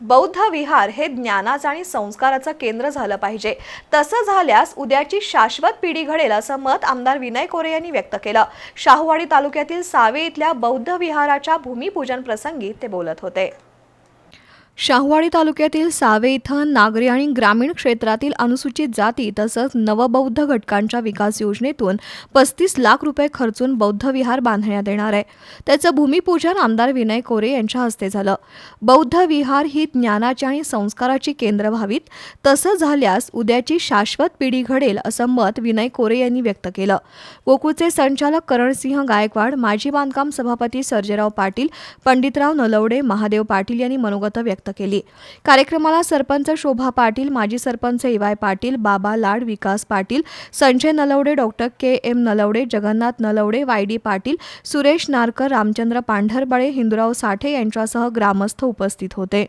बौद्ध विहार हे ज्ञानाचं आणि संस्काराचं केंद्र झालं पाहिजे. तसं झाल्यास उद्याची शाश्वत पिढी घडेल असं मत आमदार विनय कोरे यांनी व्यक्त केलं. शाहूवाडी तालुक्यातील सावे इथल्या बौद्ध विहाराच्या भूमिपूजन प्रसंगी ते बोलत होते. शाहूवाडी तालुक्यातील सावे इथं नागरी आणि ग्रामीण क्षेत्रातील अनुसूचित जाती तसंच नवबौद्ध घटकांच्या विकास योजनेतून पस्तीस लाख रुपये खर्चून बौद्ध विहार बांधण्यात येणार आहे. त्याचं भूमिपूजन आमदार विनय कोरे यांच्या हस्ते झालं. बौद्ध विहार ही ज्ञानाची आणि संस्काराची केंद्र व्हावीत तसं झाल्यास उद्याची शाश्वत पिढी घडेल असं मत विनय कोरे यांनी व्यक्त केलं. गोकुळचे संचालक करणसिंह गायकवाड माजी बांधकाम सभापती सर्जेराव पाटील पंडितराव नलवडे महादेव पाटील यांनी मनोगत व्यक्त केली. कार्यक्रमाला सरपंच शोभा पाटील माजी sarpanch EY Patil Baba Lad Vikas Patil Sanjay Nalawade doctor K M Nalawade Jagannath Nalawade Y D Patil Suresh Narkar Ramchandra Pandharbale Hindurao Sathe यांच्यासह ग्रामस्थ उपस्थित होते.